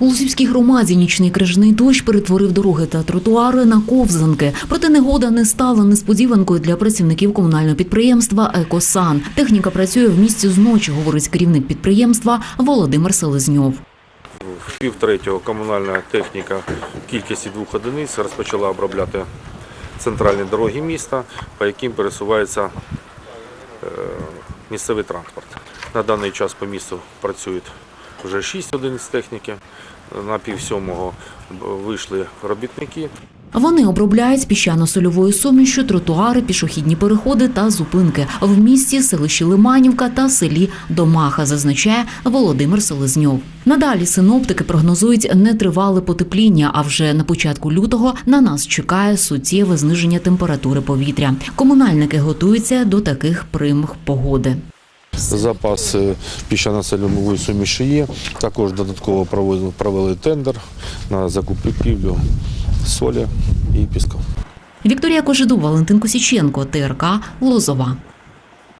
У Лусівській громаді нічний крижаний дощ перетворив дороги та тротуари на ковзанки. Проте негода не стала несподіванкою для працівників комунального підприємства Екосан. Техніка працює в місті зночі, говорить керівник підприємства Володимир Селезньов. В пів третього комунальна техніка в кількості двох одиниць розпочала обробляти центральні дороги міста, по яким пересувається е, місцевий транспорт. На даний час по місту працюють вже 6 одиниць техніки. На пів сьомого вийшли робітники. Вони обробляють піщано-сольовою сумішю тротуари, пішохідні переходи та зупинки в місті, селищі Лиманівка та селі Домаха, зазначає Володимир Селезньов. Надалі синоптики прогнозують нетривале потепління, а вже на початку лютого на нас чекає суттєве зниження температури повітря. Комунальники готуються до таких примх погоди. Запас піщано-соломової суміші є. Також додатково провели, провели тендер на закупівлю солі і піску. Вікторія Кожиду, Валентин Косіченко, ТРК Лозова.